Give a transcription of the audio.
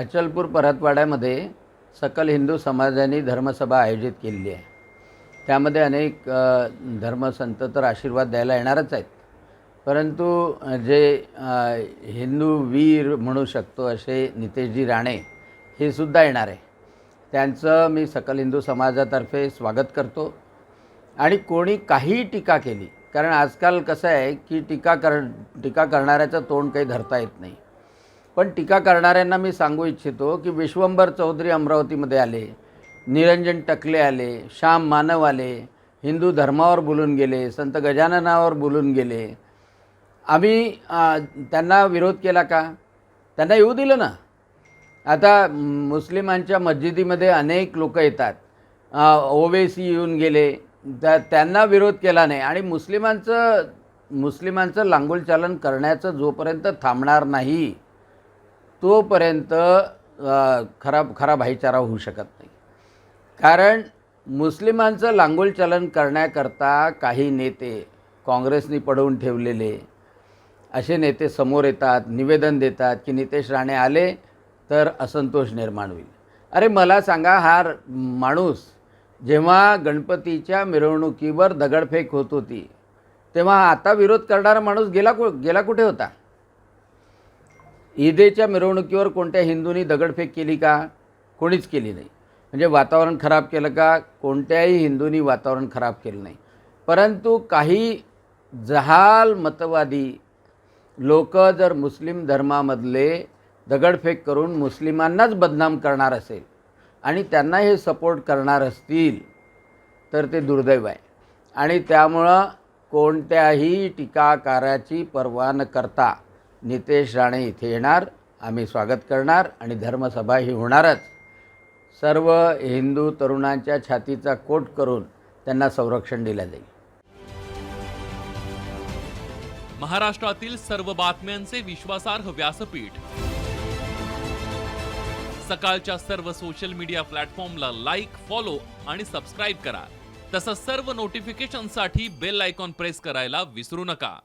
अचलपूर परतवाड्यामध्ये सकल हिंदू समाजाने धर्मसभा आयोजित केलेली आहे. त्यामध्ये अनेक धर्मसंत तर आशीर्वाद द्यायला येणारच आहेत. परंतु जे हिंदू वीर म्हणू शकतो असे नितेशजी राणे हे सुद्धा येणार आहे. त्यांचं मी सकल हिंदू समाजातर्फे स्वागत करतो. आणि कोणी काहीही टीका केली कारण आजकाल कसं आहे की टीका कर टीका करणाऱ्याचं तोंड काही धरता येत नाही. पण टीका करणाऱ्यांना मी सांगू इच्छितो की विश्वंभर चौधरी अमरावतीमध्ये आले निरंजन टकले आले श्याम मानव आले हिंदू धर्मावर बोलून गेले संत गजाननावर बोलून गेले. आम्ही त्यांना विरोध केला का? त्यांना येऊ दिलं ना? आता मुस्लिमांच्या मस्जिदीमध्ये अनेक लोक येतात. ओवेसी येऊन गेले. त्या त्यांना विरोध केला नाही. आणि मुस्लिमांचं मुस्लिमांचं लांगुलचालन करण्याचं जोपर्यंत थांबणार नाही तोपर्यंत खरा खरा भाईचारा होऊ शकत नाही. कारण मुस्लिमांचं लांगुलचालन करण्याकरता काही नेते काँग्रेसनी पडवून ठेवलेले असे नेते समोर येतात निवेदन देतात की नितेश राणे आले तर असंतोष निर्माण होईल. अरे मला सांगा हा माणूस जेव्हा गणपतीच्या मिरवणुकीवर दगडफेक होत होती तेव्हा आता विरोध करणारा माणूस गेला कु गेला कुठे होता? ईदेच्या मिरवणुकीवर कोणत्या हिंदूंनी दगडफेक केली का? कोणीच केली नाही. म्हणजे वातावरण खराब केलं का? कोणत्याही हिंदूंनी वातावरण खराब केलं नाही. परंतु काही जहाल मतवादी लोक जर मुस्लिम धर्मामधले दगडफेक करून मुस्लिमांनाच बदनाम करणार असेल आणि त्यांना हे सपोर्ट करणार असतील तर ते दुर्दैव आहे. आणि त्यामुळं कोणत्याही टीकाकाराची पर्वा न करता नितेश राणे इथे येणार आम्ही स्वागत करणार आणि धर्मसभा ही होणारच. सर्व हिंदू तरुणांच्या छातीचा कोट करून त्यांना संरक्षण दिलं जाईल. महाराष्ट्रातील सर्व बातम्यांचे विश्वासार्ह व्यासपीठ. सकाळच्या सर्व सोशल मीडिया प्लॅटफॉर्मला लाईक फॉलो आणि सबस्क्राईब करा. तसंच सर्व नोटिफिकेशनसाठी बेल आयकॉन प्रेस करायला विसरू नका.